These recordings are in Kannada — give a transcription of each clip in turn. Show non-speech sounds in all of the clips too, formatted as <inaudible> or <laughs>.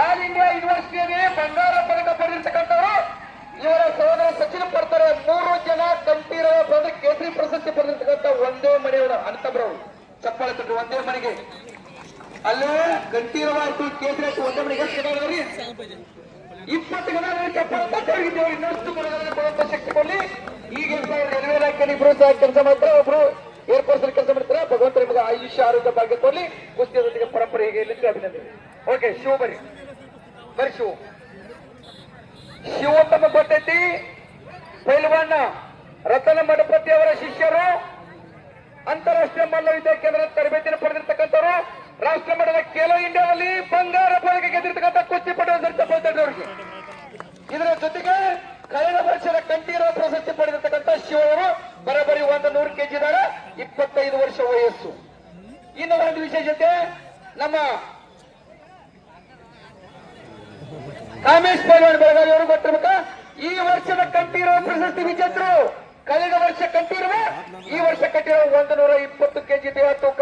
ಆಲ್ ಇಂಡಿಯಾ ಯೂನಿವರ್ಸಿಟಿಯಲ್ಲಿ ಬಂಗಾರ ಪದಕ ಪಡೆದಿರ್ತಕ್ಕಂಥವ್ರು. ಇವರ ಸಹೋದರ ಸಚಿನ್ ಪಡ್ತಾರೆ. ಮೂರು ಜನ ಕಂಠೀರವ ಬಂದ ಕೇಸರಿ ಪ್ರಶಸ್ತಿ ಪಡೆದಿರ್ತಕ್ಕಂಥ ಒಂದೇ ಮನೆಯವರ ಅಂತಬ್ರವರು ಚಪ್ಪಾಳೆ ತಟ್ಟು ಒಂದೇ ಮನೆಗೆ. ಅಲ್ಲೇ ಕಂಠೀರವ ಆಯ್ತು ಕೇಸರಿ ಆಯ್ತು ಒಂದೇ ಮನೆಗೆ? ಇಪ್ಪತ್ತು ಜನ ಚಪ್ಪಾಳೆ ತೊಟ್ಟಿದ್ದೇವೆ ಇನ್ನಷ್ಟು ಶಕ್ತಿ ಕೊಡಿ ಈಗ ರೈಲ್ವೆ ಇಲಾಖೆಯಲ್ಲಿ ಇಬ್ರು ಸಹ ಕೆಲಸ ಮಾಡ್ತಾರೆ. ಒಬ್ರು ಏರ್ಫೋರ್ಸ್ ಅಲ್ಲಿ ಕೆಲಸ ಮಾಡ್ತಾರೆ? ಭಗವಂತ ನಿಮಗೆ ಆಯುಷ್ಯ, ಆರೋಗ್ಯ, ಭಾಗ್ಯ ಕೊಡಲಿ ಕುಸ್ತಿಯ ಜೊತೆಗೆ ಪರಂಪರೆ ಹೇಗೆ ಇಲ್ಲಿ ಅಭಿನಂದನೆ. ಓಕೆ ಶಿವ ಬರಿ ಬರಿ ಶಿವ. ಶಿವ ತಮ್ಮ ಗೊತ್ತೈತಿ ರತನ ಮಡಪತಿ ಅವರ ಶಿಷ್ಯರು. ಅಂತಾರಾಷ್ಟ್ರೀಯ ಮಲ್ಲ ವಿದ್ಯಾ ಕೇಂದ್ರ ತರಬೇತಿಯನ್ನು ಪಡೆದಿರ್ತಕ್ಕಂಥವ್ರು. ರಾಷ್ಟ್ರ ಮಟ್ಟದ ಖೇಲೋ ಇಂಡಿಯಾದಲ್ಲಿ ಬಂಗಾರ ಪದಕ ಗೆದ್ದಿರ್ತಕ್ಕಂಥ ಕುಸ್ತಿಪಟು ಅವರಿಗೆ ಇದರ ಜೊತೆಗೆ ಕಳೆದ ವರ್ಷದ ಕಂಠೀರವ ಪ್ರಶಸ್ತಿ ಪಡೆದಿರ್ತಕ್ಕಂಥ ಶಿವರು ಬರಬರಿ ಒಂದು ನೂರು ಕೆಜಿ ಇದ್ದಾರೆ. ಇಪ್ಪತ್ತೈದು ವರ್ಷ ವಯಸ್ಸು. ಇನ್ನು ಒಂದು ವಿಶೇಷತೆ, ನಮ್ಮ ಕಾಮೇಶ್ ಪೈಲ್ವಾನ್ ಬೆಳಗಾವಿ ಅವರು ಗೊತ್ತಿರ್ಬೇಕ? ಈ ವರ್ಷದ ಕಂಠೀರವ ಪ್ರಶಸ್ತಿ ವಿಜೇತರು. ಕಳೆದ ವರ್ಷ ಕಂಠೀರವ, ಈ ವರ್ಷ ಕಂಠೀರವ ಒಂದು ನೂರ ಇಪ್ಪತ್ತು ಕೆಜಿ ದೇಹ ತೂಕ.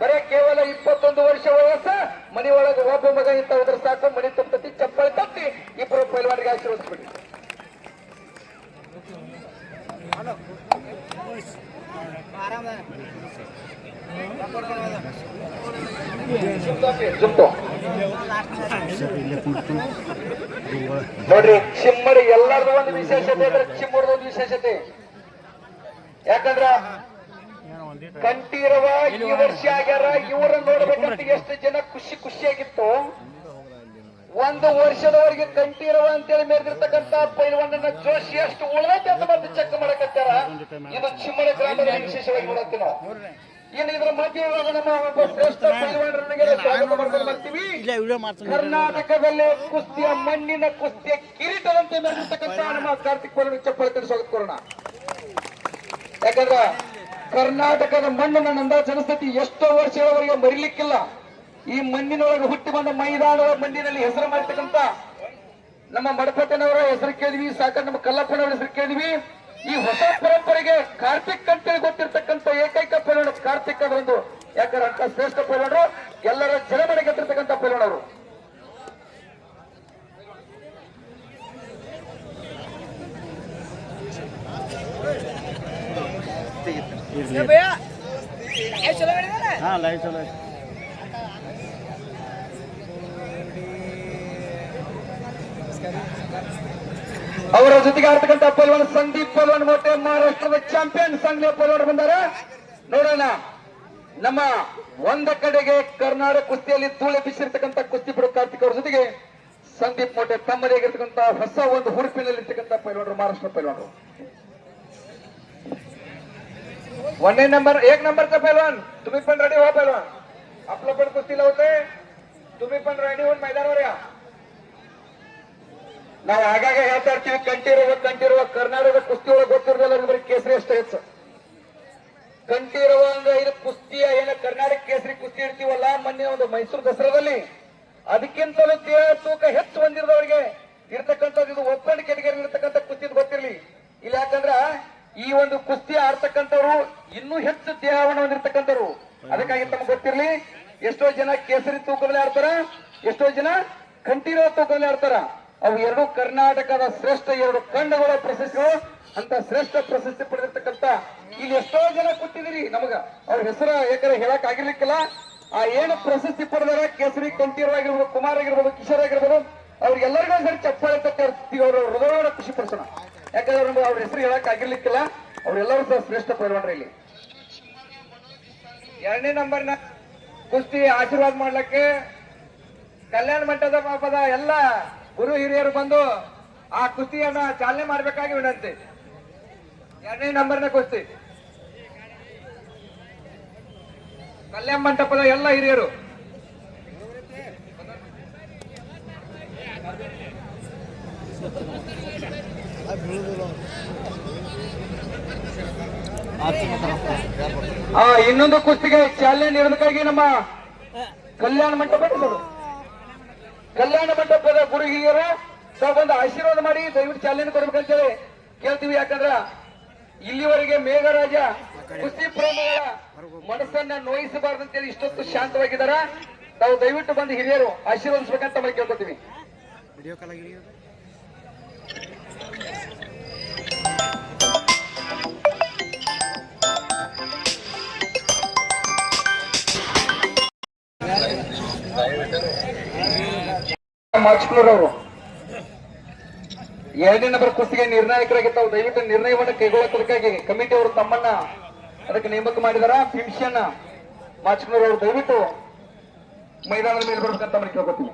ಬರೇ ಕೇವಲ ಇಪ್ಪತ್ತೊಂದು ವರ್ಷ ವಯಸ್ಸು. ಮನೆಯೊಳಗೆ ಒಬ್ಬ ಮಗ ಇಂತ ಹೋದ್ರೆ ಸಾಕು. ಮನೆ ತುಂಬತತಿ ಚಪ್ಪಲಿ ತಟ್ಟಿ ಇಬ್ಬರು ಪೈಲ್ವಾನ್ಗೆ ಆಶೀರ್ವದಿಸ್ಬಿಡಿ. ನೋಡ್ರಿ ಚಿಮ್ಮಡಿ ಎಲ್ಲರದು ಒಂದು ವಿಶೇಷತೆ ಅಂದ್ರೆ ಚಿಮ್ಮರದ ಒಂದು ವಿಶೇಷತೆ. ಯಾಕಂದ್ರ ಕಂಠೀರವ ಈ ವರ್ಷ ಆಗ್ಯಾರ, ಇವ್ರನ್ನ ನೋಡ್ಬೇಕಂತ ಎಷ್ಟು ಜನ ಖುಷಿ ಖುಷಿಯಾಗಿತ್ತು. ಒಂದು ವರ್ಷದವರೆಗೆ ಕಂಠೀರವ ಅಂತೇಳಿ ಮೇರೆದಿರ್ತಕ್ಕಂತ ಪೈಲ್ವಾನನ ಜೋಶಿ ಅಷ್ಟು ಉಳಿದೈತೆ ಅಂತ ಬಂದು ಚೆಕ್ ಮಾಡಕತ್ತಾರ? ಇದು ಚಿಮ್ಮಡ ಗ್ರಾಮದ ವಿಶೇಷವಾಗಿ ನೋಡತ್ತೀವಿ ನಾವು ಇನ್ನು ಇದ್ರ ಮಧ್ಯೆ ಇವಾಗ ನಮ್ಮ ಒಬ್ಬ ಶ್ರೇಷ್ಠ ಪೈಲ್ವಾನರಿಗೆ ಕರ್ನಾಟಕದಲ್ಲೇ ಕುಸ್ತಿಯ ಮಣ್ಣಿನ ಕುಸ್ತಿಯ ಕಿರೀಟದಂತೆ ಮೆರೆದಿರ್ತಕ್ಕಂಥ ನಮ್ಮ ಕಾರ್ತಿಕ್ ಚಪ್ಪಲಿ ತಟ್ಟು ಸ್ವಾಗತ ಕೊರೋಣ. ಯಾಕಂದ್ರ ಕರ್ನಾಟಕದ ಮಣ್ಣು ನನ್ನ ಅಂದಾಜು ಅನಿಸ್ತೈತಿ ಎಷ್ಟೋ ವರ್ಷಗಳವರೆಗೆ ಮರಿಲಿಕ್ಕಿಲ್ಲ. ಈ ಮಣ್ಣಿನೊಳಗೆ ಹುಟ್ಟಿ ಬಂದ ಮೈದಾನದ ಮಣ್ಣಿನಲ್ಲಿ ಹೆಸರು ಮಾಡ್ತಕ್ಕಂತ ನಮ್ಮ ಮಡಪಟ್ಟನವರ ಹೆಸರು ಕೇಳಿದ್ವಿ ಸಾಕ ನಮ್ಮ ಕಲ್ಲಪ್ಪನವರ ಹೆಸರು ಕೇಳಿದ್ವಿ. ಈ ಹೊಸ ಪರಂಪರೆಗೆ ಕಾರ್ತಿಕ್ ಅಂತೇಳಿ ಗೊತ್ತಿರ್ತಕ್ಕಂಥ ಏಕೈಕ ಪೈಲವಾನ ಕಾರ್ತಿಕ್ ಅದರೊಂದು ಯಾಕಂದ್ರೆ ಅಂತ ಶ್ರೇಷ್ಠ ಪೈಲವಾನರು ಎಲ್ಲರ ಜನಮನೆ ಗೆದ್ದಿರ್ತಕ್ಕಂಥ ಪೈಲವಾನರು ಹಾ ಲೈವ್ ಚಲೋ ಅವರ ಜೊತೆಗೆ ಆಡ್ತಕ್ಕಂಥ ಪಲ್ವಾನ್ ಸಂದೀಪ್ ಪಲ್ವಾನ್ ಮೋಟೆ ಮಹಾರಾಷ್ಟ್ರದ ಚಾಂಪಿಯನ್ ಸಂಘ ಪಲ್ವಾನ್ ಬಂದಾರ ನೋಡೋಣ ನಮ್ಮ ಒಂದ ಕಡೆಗೆ ಕರ್ನಾಟಕ ಕುಸ್ತಿಯಲ್ಲಿ ಧೂಳೆ ಬಿಸಿರ್ತಕ್ಕಂಥ ಕುಸ್ತಿಪಡು ಕಾರ್ತಿಕ್ ಅವರ ಜೊತೆಗೆ ಸಂದೀಪ್ ಮೋಟೆ ತಮ್ಮದೇ ಆಗಿರ್ತಕ್ಕಂಥ ಹೊಸ ಒಂದು ಹುರುಪಿನಲ್ಲಿ ಇರ್ತಕ್ಕಂಥ ಪೈಲ್ವಾನರು ಮಹಾರಾಷ್ಟ್ರ ಪೈಲ್ವಾನರು ಒಂದೇ नंबर एक नंबरचा पैलवान तुम्ही पण रेडी व्हा पैलवान आपलं पण कुस्ती लावतोय तुम्ही पण रेडी होऊन मैदानावर या ನಾವು ಆಗಾಗ ಹೇಳ್ತಾ ಇರ್ತೀವಿ, ಕಂಠೀರವ ಕಂಠೀರವ, ಕರ್ನಾಟಕದ ಕುಸ್ತಿ ಒಳಗೆ ಗೊತ್ತಿರೋದಲ್ಲ ಬರೀ ಕೇಸರಿ ಅಷ್ಟೇ ಹೆಚ್ಚು. ಕಂಠೀರವ ಅಂದ್ರೆ ಇದು ಕುಸ್ತಿಯ ಏನ ಕರ್ನಾಟಕ ಕೇಸರಿ ಕುಸ್ತಿ ಇರ್ತೀವಲ್ಲ, ಮೊನ್ನೆ ಒಂದು ಮೈಸೂರು ದಸರಾದಲ್ಲಿ. ಅದಕ್ಕಿಂತಲೂ ದೇಹ ತೂಕ ಹೆಚ್ಚು ಹೊಂದಿರದವರಿಗೆ ಇರ್ತಕ್ಕಂಥದ್ದು ಇದು ಒಪ್ಪಂದ ಕೆಟಗರಿ ಇರ್ತಕ್ಕಂಥ ಕುಸ್ತಿ ಗೊತ್ತಿರಲಿ. ಇಲ್ಲ ಯಾಕಂದ್ರ ಈ ಒಂದು ಕುಸ್ತಿ ಆಡ್ತಕ್ಕಂಥವ್ರು ಇನ್ನೂ ಹೆಚ್ಚು ದೇಹವನ್ನು ಹೊಂದಿರ್ತಕ್ಕಂಥವ್ರು. ಅದಕ್ಕಾಗಿ ತಮ್ಗೆ ಗೊತ್ತಿರಲಿ, ಎಷ್ಟೋ ಜನ ಕೇಸರಿ ತೂಕದಲ್ಲಿ ಆಡ್ತಾರ, ಎಷ್ಟೋ ಜನ ಕಂಠೀರವ ತೂಕದಲ್ಲಿ ಆಡ್ತಾರ. ಅವು ಎರಡು ಕರ್ನಾಟಕದ ಶ್ರೇಷ್ಠ ಎರಡು ಖಂಡಗಳ ಪ್ರಶಸ್ತಿಗಳು. ಅಂತ ಶ್ರೇಷ್ಠ ಪ್ರಶಸ್ತಿ ಪಡೆದಿರ್ತಕ್ಕಂಥ ಇಲ್ಲಿ ಎಷ್ಟೋ ಜನ ಕೊಟ್ಟಿದ್ದೀರಿ ನಮಗ. ಅವ್ರ ಹೆಸರು ಏಕರೆ ಹೇಳಕ್ ಆಗಿರ್ಲಿಕ್ಕಿಲ್ಲ ಆ ಏನು ಪ್ರಶಸ್ತಿ ಪಡೆದಾರ ಕೇಸರಿ ಕಂಠೀರ್ ಆಗಿರ್ಬೋದು, ಕುಮಾರ್ ಆಗಿರ್ಬೋದು, ಕಿಶೋರ್ ಆಗಿರ್ಬೋದು, ಅವ್ರಿಗೆಲ್ಲರಿಗೂ ಸರಿ ಚಪ್ಪಾಳೆ ತಕ್ಕಿ ಅವರ ಹೃದಯವಾದ ಖುಷಿ ಪಡಿಸೋಣ. ಯಾಕಂದ್ರೆ ನಮ್ಗೆ ಅವ್ರ ಹೆಸರು ಹೇಳಕ್ ಆಗಿರ್ಲಿಕ್ಕಿಲ್ಲ ಅವ್ರೆಲ್ಲರೂ ಸಹ ಶ್ರೇಷ್ಠ ಪೈಲ್ವಾನ್ರು ಇಲ್ಲಿ. ಎರಡನೇ ನಂಬರ್ನ ಕುಸ್ತಿ ಆಶೀರ್ವಾದ ಮಾಡ್ಲಿಕ್ಕೆ ಕಲ್ಯಾಣ ಮಂಟಪದ ಪಾಪದ ಎಲ್ಲ ಗುರು ಹಿರಿಯರು ಬಂದು ಆ ಕುಸ್ತಿಯನ್ನ ಚಾಲನೆ ಮಾಡಬೇಕಾಗಿ ವಿನಂತಿ. ಎರಡನೇ ನಂಬರ್ನ ಕುಸ್ತಿ. ಕಲ್ಯಾಣ ಮಂಟಪದ ಎಲ್ಲ ಹಿರಿಯರು. ಇನ್ನೊಂದು ಕುಸ್ತಿಗೆ ಚಾಲನೆ ನೀಡೋದಕ್ಕಾಗಿ ನಮ್ಮ ಕಲ್ಯಾಣ ಮಂಟಪ. ಕಲ್ಯಾಣ ಮಂಟಪದ ಗುರು ಹಿರಿಯರು ಆಶೀರ್ವಾದ ಮಾಡಿ, ದಯವಿಟ್ಟು ಚಾಲನೆ ಕೊಡ್ಬೇಕಂತೇಳಿ ಕೇಳ್ತೀವಿ. ಯಾಕಂದ್ರ ಇಲ್ಲಿವರೆಗೆ ಮೇಘರಾಜ ಕುಸ್ತಿ ಪ್ರೇಮಿಗಳ ಮನಸ್ಸನ್ನ ನೋಯಿಸಬಾರ್ದಂತೇಳಿ ಇಷ್ಟೊತ್ತು ಶಾಂತವಾಗಿದ್ದಾರ? ತಾವು ದಯವಿಟ್ಟು ಬಂದು ಹಿರಿಯರು ಆಶೀರ್ವದಿಸ್ಬೇಕಂತ ಕೇಳ್ಕೊತೀವಿ ವಿಡಿಯೋ ಅವರು ಎರಡನೇ ನಂಬರ್ ಕುಸ್ತಿಗೆ ನಿರ್ಣಾಯಕರಾಗಿ ತಾವು ದಯವಿಟ್ಟು ನಿರ್ಣಯವನ್ನು ಕೈಗೊಳ್ಳೋದಕ್ಕಾಗಿ ಕಮಿಟಿ ಅವರು ತಮ್ಮನ್ನ ಅದಕ್ಕೆ ನೇಮಕ ಮಾಡಿದಾರ. ಪಿಂಶನ್ ಮಾರ್ಚ್ನೂರ್ ಅವರು ದಯವಿಟ್ಟು ಮೈದಾನದ ಮೇಲೆ ಬರ್ಬೇಕಂತ ಮನೆ ಕೇಳ್ಕೊತೀನಿ.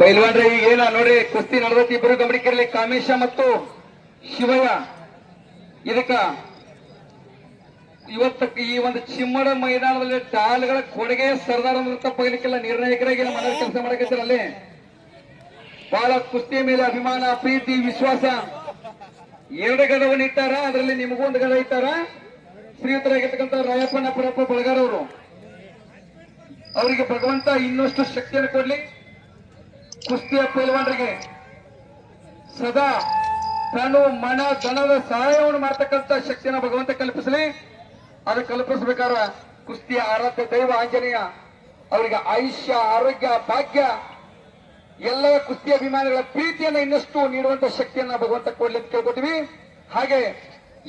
ಪೈಲ್ವಾನ್ರೆ ಈಗ ಏನ ನೋಡಿ, ಕುಸ್ತಿ ನಡೆದೈತಿ ಇಬ್ಬರು ಗಮನಿಕಿರಲಿ ಕಾಮೇಶ ಮತ್ತು ಶಿವಯ್ಯ. ಇದಕ್ಕ ಇವತ್ತ ಈ ಒಂದು ಚಿಮ್ಮಡ ಮೈದಾನದಲ್ಲಿ ಟಾಲ್ಗಳ ಕೊಡುಗೆ ಸರ್ದಾರ್ ಅಂದ್ರೆ ತಪ್ಪಾಗಲಿಕ್ಕೆಲ್ಲ ನಿರ್ಣಾಯಕರಾಗಿ ನಮ್ಮ ಕೆಲಸ ಮಾಡಕತ್ತಿರ ಅಲ್ಲಿ. ಬಹಳ ಕುಸ್ತಿ ಮೇಲೆ ಅಭಿಮಾನ, ಪ್ರೀತಿ, ವಿಶ್ವಾಸ. ಎರಡು ಗದವನ್ನು ಇಟ್ಟಾರ, ಅದರಲ್ಲಿ ನಿಮಗೂ ಒಂದು ಗದ ಇಟ್ಟಾರ. ಶ್ರೀಯುತರಾಗಿರ್ತಕ್ಕಂಥ ರಾಯಪ್ಪನ ಪುರಪ್ಪ ಅವರು ಅವರಿಗೆ ಭಗವಂತ ಇನ್ನಷ್ಟು ಶಕ್ತಿಯನ್ನು ಕೊಡ್ಲಿ. ಕುಸ್ತಿಯ ಪೈಲ್ವಾನರಿಗೆ ಸದಾ ತನು ಮನ ಧನದ ಸಹಾಯವನ್ನು ಮಾಡ್ತಕ್ಕಂಥ ಶಕ್ತಿಯನ್ನು ಭಗವಂತ ಕಲ್ಪಿಸಲಿ. ಅದು ಕಲ್ಪಿಸಬೇಕಾದ ಕುಸ್ತಿಯ ಆರಾಧ್ಯ ದೈವ ಆಂಜನೇಯ ಅವರಿಗೆ ಆಯುಷ್ಯ, ಆರೋಗ್ಯ, ಭಾಗ್ಯ ಎಲ್ಲ ಕುಸ್ತಿ ಅಭಿಮಾನಿಗಳ ಪ್ರೀತಿಯನ್ನ ಇನ್ನಷ್ಟು ನೀಡುವಂತ ಶಕ್ತಿಯನ್ನ ಭಗವಂತ ಕೊಡ್ಲಿ ಅಂತ ಕೇಳ್ಕೊತೀವಿ. ಹಾಗೆ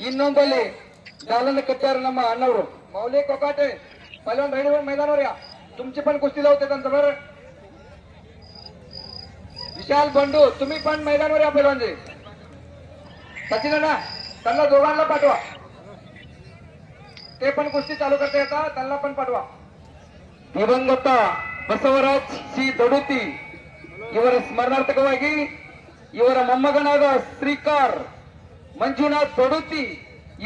ಇನ್ನೊಂದಲ್ಲಿ ದಾಲನ ಕಟ್ಟಾರ ನಮ್ಮ ಅಣ್ಣವರು ಮೌಲಿ ಕೊಕಾಟೆ ಪಲ್ವನ್ ರೈಡ್ मैदानावर या तुमची पण कुस्ती लावते त्यांच्यावर विशाल बंडू तुम्ही पण मैदानावर या पैलवानजी सचिन ना त्यांना दोघांना पाठवा ते पण कुस्ती चालू करता येतात त्यांना पण पाठवा ದಿವಂಗತ ಬಸವರಾಜ್ ಸಿ ದೊಡುತಿ ಇವರ ಸ್ಮರಣಾರ್ಥಕವಾಗಿ ಇವರ ಮೊಮ್ಮಗನಾದ ಶ್ರೀಕಾರ್ ಮಂಜುನಾಥ್ ದೊಡುತಿ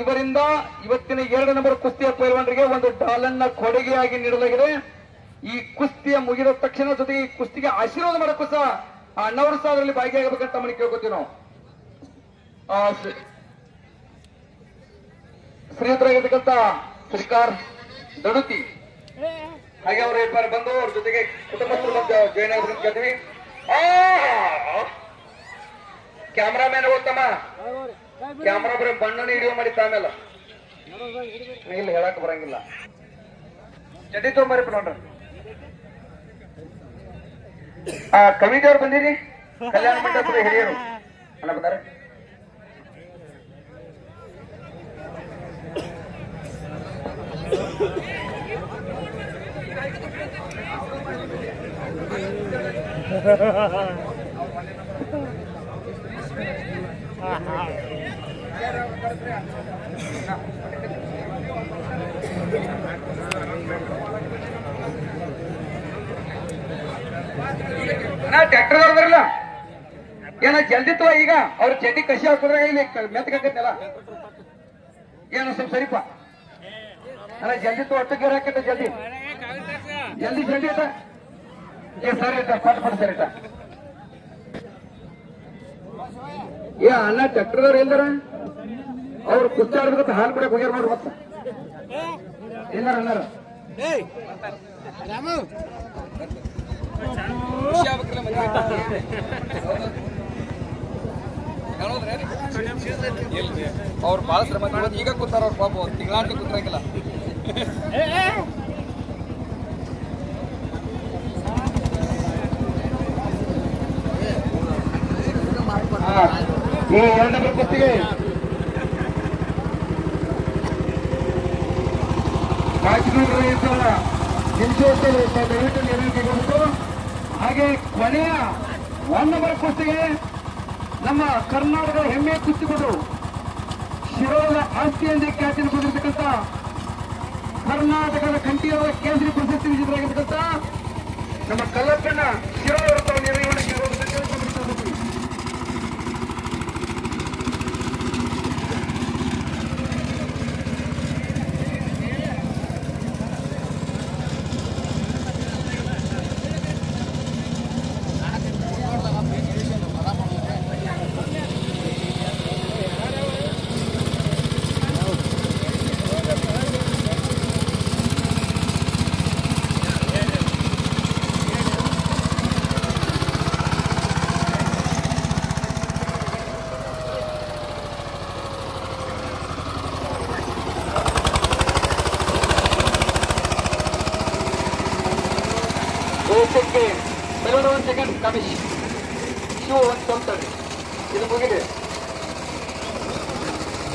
ಇವರಿಂದ ಇವತ್ತಿನ ಎರಡು ನಂಬರ್ ಕುಸ್ತಿಯ ಪೈಲ್ವಾನರಿಗೆ ಒಂದು ಡಾಲನ್ನ ಕೊಡುಗೆಯಾಗಿ ನೀಡಲಾಗಿದೆ. ಈ ಕುಸ್ತಿಯ ಮುಗಿದ ತಕ್ಷಣ ಜೊತೆಗೆ ಈ ಕುಸ್ತಿಗೆ ಆಶೀರ್ವಾದ ಮಾಡಕ್ಕೂ ಸಹ ಅಣ್ಣವರು ಸಹ ಅದರಲ್ಲಿ ಭಾಗಿಯಾಗಬೇಕಂತ ಮನೆ ಕೇಳ್ಕೊತೀವಿ ನಾವು. ಶ್ರೀಯುತರಾಗಿರ್ತಕ್ಕಂಥ ಶ್ರೀಕಾರ್ ದಡುತಿ. ಹಾಗೆ ಅವರು ಇಬ್ಬರು ಬಂದು ಅವ್ರ ಜೊತೆಗೆ ಕುಟುಂಬಸ್ಥರು ಬಂದು ಜಾಯ್ನ್ ಅಂತ ಕೇಳ್ತೀವಿ. ಕ್ಯಾಮ್ರಾಮ್ಯಾನ್ ಹೋಗ್ತಮ್ಮ. ಕ್ಯಾಮ್ರಾ ಬರೀ ಬಣ್ಣನ ಹಿಡಿಯೋ ಮಾಡಿ ಆಮೇಲೆ ಇಲ್ಲ ಹೇಳಕ್ ಬರಂಗಿಲ್ಲ. ಚಡ್ಡಿ ತೊಂಬರಿ ನೋಡ್ರಿ ಆ ಕಮಿಟಿ ಅವ್ರು ಬಂದಿರಿ? ಕಲ್ಯಾಣ ಮಂಟಪದ ಹಿರಿಯರು. ಅಣ್ಣ ಬಂದಾರ. <laughs> ನಾ ಟ್ರ್ಯಾಕ್ಟರ್ ಬರಲ್ಲ ಏನ ಜಲ್ದಿ ತೋ ಈಗ ಅವ್ರ ಚಡ್ಡಿ ಕಸಿ ಹಾಕಿದ್ರೆ ಇಲ್ಲಿ ಮೆತ್ತಗಾಕತ್ತಲ್ಲ ಏನ ಸ್ವಲ್ಪ ಸರಿಪ ಅಲ್ಲ ಜಲ್ದಿ ತೋ ಒಟ್ಟು ಗೇರ್ ಹಾಕತ್ತ ಜಲ್ದಿ ಜಲ್ದಿ ಜಲ್ದಿ ಅಟ ಏ ಸರಿ ಇಟ್ಟ ಪಟ್ ಪಟ್ ಸರಿ ಇಟ್ಟ ಏ ಅಣ್ಣ ಟ್ರ್ಯಾಕ್ಟರ್ದವ್ರು ಎಲ್ಲಾರ ಅವ್ರು ಕುಸ್ತಿ ಆಡ್ಬೇಕಂತ ಹಾಲು ಬಿಡಕ್ ಹೋಗ್ಯಾರ ನೋಡ್ರಿ ಮತ್ತೆ. ಎಲ್ಲಾರ ರಾಮು. ಅವ್ರು ಬಹಳ ಶ್ರಮ ಈಗ ಕೂತಾರ ಅವ್ರ ಪಾಪ. ತಿಂಗಳಾಂಟಿ ಕೂತಿರಂಗಿಲ್ಲ ಈ ಎರಡು ನಂಬರ್ ಕುಸ್ತಿಗೆ ಕಾಚಿನೂರು ರೈತರ ನಿಮಿಷೋತ್ಸವ ದಯವಿಟ್ಟು ಹಾಗೆ ಕೊನೆಯ ಒನ್ ನಂಬರ್ ಕುಸ್ತಿಗೆ ನಮ್ಮ ಕರ್ನಾಟಕದ ಹೆಮ್ಮೆ ಕುಸ್ತಿಗಳು ಶಿರೋದ ಆಸ್ತಿ ಎಂದೇ ಖ್ಯಾತಿಯನ್ನು ಹೊಂದಿರತಕ್ಕಂಥ ಕರ್ನಾಟಕದ ಕಂಠೀರವ ಕೇಂದ್ರೀಯ ಪ್ರಶಸ್ತಿ ವಿಜೇತರಾಗಿರ್ತಕ್ಕಂಥ ನಮ್ಮ ಕಲ್ಲಪ್ಪನ ಶಿರೋದ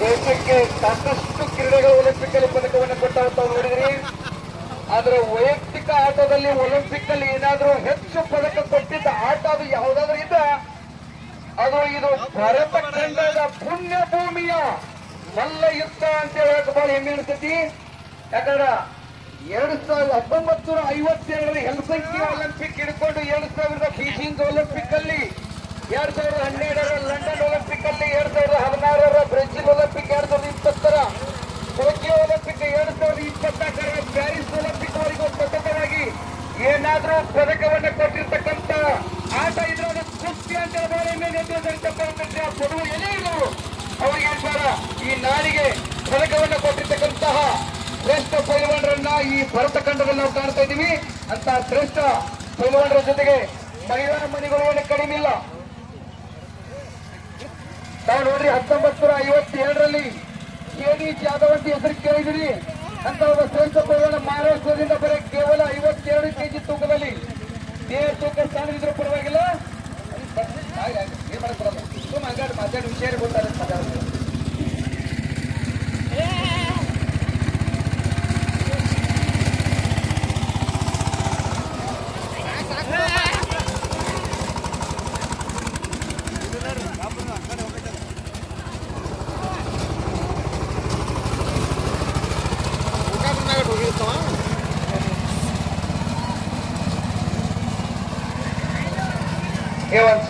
ದೇಶಕ್ಕೆ ಸಾಕಷ್ಟು ಕ್ರೀಡೆಗಳು ಒಲಿಂಪಿಕ್ ಅಲ್ಲಿ ಪದಕವನ್ನು ಕೊಟ್ಟ ಅಂತ ನೋಡಿದ್ರಿ. ಆದ್ರೆ ವೈಯಕ್ತಿಕ ಆಟದಲ್ಲಿ ಒಲಿಂಪಿಕ್ ಅಲ್ಲಿ ಏನಾದ್ರೂ ಹೆಚ್ಚು ಪದಕ ಕೊಟ್ಟಿದ್ದ ಆಟ ಅದು ಯಾವುದಾದ್ರೂ ಇದ್ದ? ಅದು ಇದು ಭಾರತ ಖಂಡದ ಪುಣ್ಯ ಭೂಮಿಯ ಮಲ್ಲ ಯುದ್ಧ ಅಂತ ಹೇಳಕ್ ಬಹಳ ಹೆಮ್ಮೆ ಅನಿಸ್ತೈತಿ ಯಾಕಂದ್ರ ಎರಡ್ ಸಾವಿರದ ಹತ್ತೊಂಬತ್ತು ನೂರ ಐವತ್ತೆರಡರ ಹೆಲ್ಸಂಕಿ ಒಲಿಂಪಿಕ್ ಹಿಡ್ಕೊಂಡು ಎರಡ್ ಸಾವಿರದ ಬೀಜಿಂಗ್ ಒಲಿಂಪಿಕ್ ಅಲ್ಲಿ ಎರಡ್ ಸಾವಿರದ ಹನ್ನೆರಡರ ಲಂಡನ್ ಒಲಿಂಪಿಕ್ ಅಲ್ಲಿ ಎರಡ್ ಸಾವಿರದ ಹದಿನಾರರ ಬ್ರೆಜಿಲ್ ಒಲಿಂಪಿಕ್ ಎರಡ್ ಸಾವಿರದ ಇಪ್ಪತ್ತರ ಟೋಕಿಯೋ ಒಲಿಂಪಿಕ್ ಎರಡ್ ಸಾವಿರದ ಇಪ್ಪತ್ನಾಲ್ಕರ ಪ್ಯಾರಿಸ್ ಒಲಿಂಪಿಕ್ ವರೆಗೂ ಸತತವಾಗಿ ಏನಾದರೂ ಪದಕವನ್ನು ಕೊಟ್ಟಿರ್ತಕ್ಕಂತ ಆಟ ಇದ್ರೆ ಕುಸ್ತಿ ಅಂತ ಪಡುವ ಎಲೆ ಇಲ್ಲ ಅವರಿಗೆ ಹೇಳ್ತಾರ ಈ ನಾಡಿಗೆ ಪದಕವನ್ನು ಕೊಟ್ಟಿರ್ತಕ್ಕಂತಹ ಶ್ರೇಷ್ಠ ಪೈಲವಾನರನ್ನ ಈ ಭರತ ಖಂಡದಲ್ಲಿ ನಾವು ಕಾಣ್ತಾ ಇದ್ದೀವಿ. ಅಂತ ಶ್ರೇಷ್ಠ ಪೈಲವಾನರ ಜೊತೆಗೆ ಮಹಿಳಾ ಮನೆಗಳು ಕಡಿಮೆ ಇಲ್ಲ. ತಾವು ನೋಡ್ರಿ ಹತ್ತೊಂಬತ್ ನೂರ ಐವತ್ತೇಳರಲ್ಲಿ ಕೆಡಿ ಜಾಧವ್ ಅಂತ ಹೆಸರು ಕೇಳಿದಿರಿ ಅಂತ ಒಬ್ಬ ಶ್ರೇಷ್ಠ ಮಹಾರಾಷ್ಟ್ರದಿಂದ ಬರೀ ಕೇವಲ ಐವತ್ತೆರಡು ಕೆಜಿ ತೂಕದಲ್ಲಿ ದೇಹ ತೂಕ ಸ್ಥಾನದಿದ್ರು ಪರವಾಗಿಲ್ಲ. ಏನ್ ಮಾಡ್ತಾರಲ್ಲ. ಸುಮ್ಮ ಹಂಗಾಡ್ ಮಾತಾಡಿ ವಿಷಯ ಗೊತ್ತಾಗುತ್ತೆ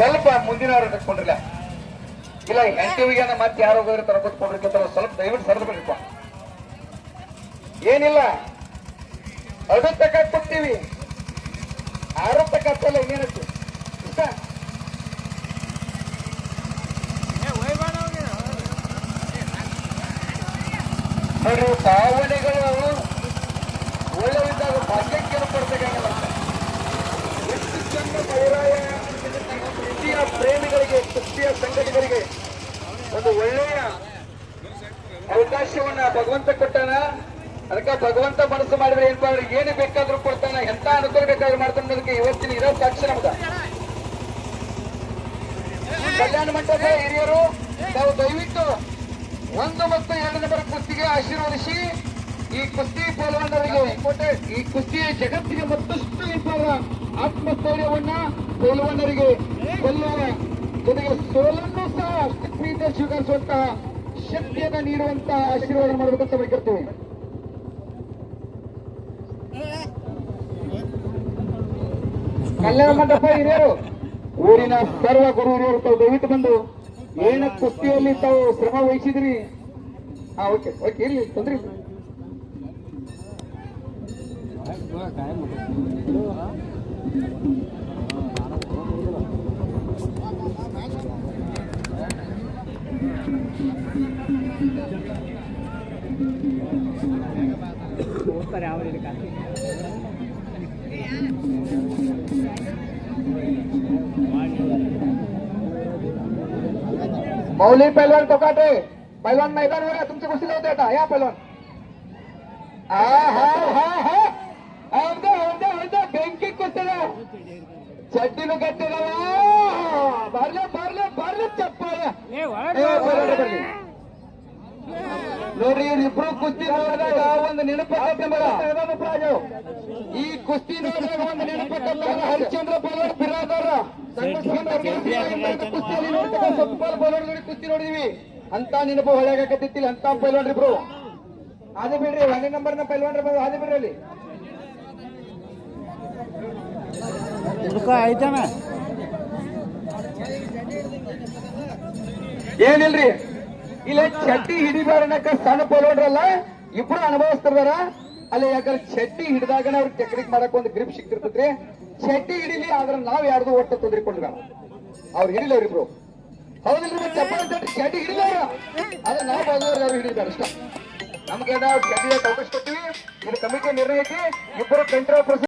ಸ್ವಲ್ಪ ಮುಂದಿನ ವಾರ ತಕ್ಕೊಂಡ್ರಿಲ್ಲ ಇಲ್ಲ ಎಂಟಿವಿಗೆ ಮತ್ತೆ ಯಾರೋ ಹೋಗಿ ತರ ಕೂತ್ಕೊಂಡಿರ್ತಾರ ಸ್ವಲ್ಪ ದಯವಿಟ್ಟು ಸರಿದು ಬಿಡ್ರಿಪ್ಪ ಏನಿಲ್ಲ. ಅದು ತಕ ಕೊಡ್ತೀವಿ. ಆರು ತಕ ಹತ್ತಲ್ಲ ಇನ್ನೇನತ್ತು ಇಷ್ಟ? ನೋಡ್ರಿ ಭಾವನೆಗಳು ಒಳ್ಳೆವಿದ್ದಾಗ ಭಾಗ್ಯಕ್ಕೆ ಕೊಡ್ಬೇಕಾಗಿಲ್ಲ ಎಷ್ಟು ಚಂದ ಪೌರಾಯ ಕುಸ್ತಿಯ ಪ್ರೇಮಿಗಳಿಗೆ ಕುಸ್ತಿಯ ಸಂಘಟಕರಿಗೆ ಒಂದು ಒಳ್ಳೆಯ ಅವಕಾಶವನ್ನ ಭಗವಂತ ಕೊಟ್ಟಾನ. ಅದಕ್ಕೆ ಭಗವಂತ ಮನಸ್ಸು ಮಾಡಿದ್ರೆ ಏನ್ ಅವ್ರಿಗೆ ಏನು ಬೇಕಾದ್ರೂ ಕೊಡ್ತಾನ. ಎಂತ ಅನುಕೂಲ ಬೇಕಾದ್ರೂ ಮಾಡ್ತಾನೆ ಅನ್ನೋದಕ್ಕೆ ಇವತ್ತಿನ ಇರೋ ಸಾಕ್ಷಿ ನಮ್ದ. ಕಲ್ಯಾಣ ಮಂಟಪದ ಹಿರಿಯರು, ತಾವು ದಯವಿಟ್ಟು ಒಂದು ಮತ್ತು ಎರಡು ನಂಬರ್ ಕುಸ್ತಿಗೆ ಆಶೀರ್ವದಿಸಿ, ಈ ಕುಸ್ತಿ ಪೈಲ್ವಾನರಿಗೆ, ಈ ಕುಸ್ತಿಯ ಜಗತ್ತಿಗೆ ಮತ್ತಷ್ಟು ಇಬ್ಬರ ಆತ್ಮಸ್ಥೈರ್ಯವನ್ನ ಪೈಲ್ವಾನರಿಗೆ ಕೊಲ್ಲುವ ಜೊತೆಗೆ ಸೋಲನ್ನು ಸಹ ಶಕ್ತಿಯಿಂದ ಸ್ವೀಕರಿಸುವಂತಹ ಶಕ್ತಿಯನ್ನ ನೀಡುವಂತಹ ಆಶೀರ್ವಾದ ಮಾಡಬೇಕಂತ ಬೇಕಿರ್ತೀವಿ ಕಲ್ಯಾಣ ಮಂಟಪ ಹಿರಿಯರು, ಊರಿನ ಸರ್ವ ಗುರು ಹಿರಿಯರು ತಾವು ದಯವಿಟ್ಟು ಬಂದು ಏನ ಕುಸ್ತಿಯಲ್ಲಿ ತಾವು ಶ್ರಮ ವಹಿಸಿದ್ರಿ? ಹಾ ಓಕೆ ಓಕೆ ಇರ್ಲಿ, ತೊಂದ್ರೆ ಇಲ್ಲ. मौली पैलवान कोकाटे पैलवान मैदान वगैरे तुमच्या गोष्टी होते या पैलवान. हा हा हा. हा ಹೌದು ಬೆಂಕಿ ಕೊಟ್ಟಿದೆ ಚಡ್ಡಿನ ಕಟ್ಟಿದವ ಬರ್ಲೆ ಬರ್ಲೆ ಬರ್ಲೆ ಚಪ್ಪಾಳೆ. ನೋಡ್ರಿ ಇವ್ರಿಬ್ರು ಕುಸ್ತಿ ನೋಡಿದಾಗ ಒಂದು ನೆನಪು ಈ ಕುಸ್ತಿ ನೋಡಿದಾಗ ಒಂದು ನೆನಪು ಹರಿಶ್ಚಂದ್ರ ಪಲ್ವರ್ ಬಿರಾದವ್ರ ಸೊಪ್ಪಲ್ ಪಲ್ವರ್ ನೋಡಿ ಕುಸ್ತಿ ನೋಡಿದೀವಿ. ಅಂತ ನೆನಪು ಹೊಳೆಗಾಕತ್ತಿಲ್ಲ ಅಂತ ಪೈಲ್ವಾನ್ರಿ ಇಬ್ರು ಅದೇ ಬಿಡ್ರಿ ಒಂದೇ ನಂಬರ್ನ ಪೈಲ್ವಾನ್ರಿ ಬಂದು ಅದೇ ಬಿಡ್ರಿ ಅಲ್ಲಿ. ಹುಡುಕ ಐತನ ಏನಿಲ್ರಿ? ಇಲ್ಲ ಚಟ್ಟಿ ಹಿಡಿಬಾರನಕ ಸಣ್ಣ ಪೋಲೋಡ್ರಲ್ಲ? ಇಬ್ರು ಅನುಭವಿಸ್ತಿರ್ದಾರ? ಅಲ್ಲಿ ಯಾಕಂದ್ರೆ ಶೆಟ್ಟಿ ಹಿಡಿದಾಗನ ಅವ್ರ ಟೆಕ್ನಿಕ್ ಮಾಡಕ್ ಒಂದು ಗ್ರಿಪ್ ಸಿಕ್ತಿರ್ತೈತ್ರಿ ಚಟ್ಟಿ ಹಿಡಿಲಿ, ಆದ್ರೆ ನಾವ್ ಯಾರ್ದು ಒಟ್ಟು ತೊಂದ್ರೆ ಅವ್ರು ಹಿಡಿಲವ್ರಿ ಇಬ್ರು. ಹೌದಿಲ್ರಿ ಚಪ್ಪಲಿ ಚಡ್ಡಿ ಹಿಡಿದವ್ರ ಅವ್ರ. ಅದ ನಾವು ಯಾರು ಹಿಡಿದಾರ ಇಷ್ಟ ನಮ್ಗೆ ಚಡ್ಡಿ ಅವಕಾಶ ಕೊಟ್ಟಿವಿ ಇದು ಕಮಿಟಿ ನಿರ್ಣಯಕ್ಕೆ ಇಬ್ಬರು ಕಂಟ್ರೋಲ್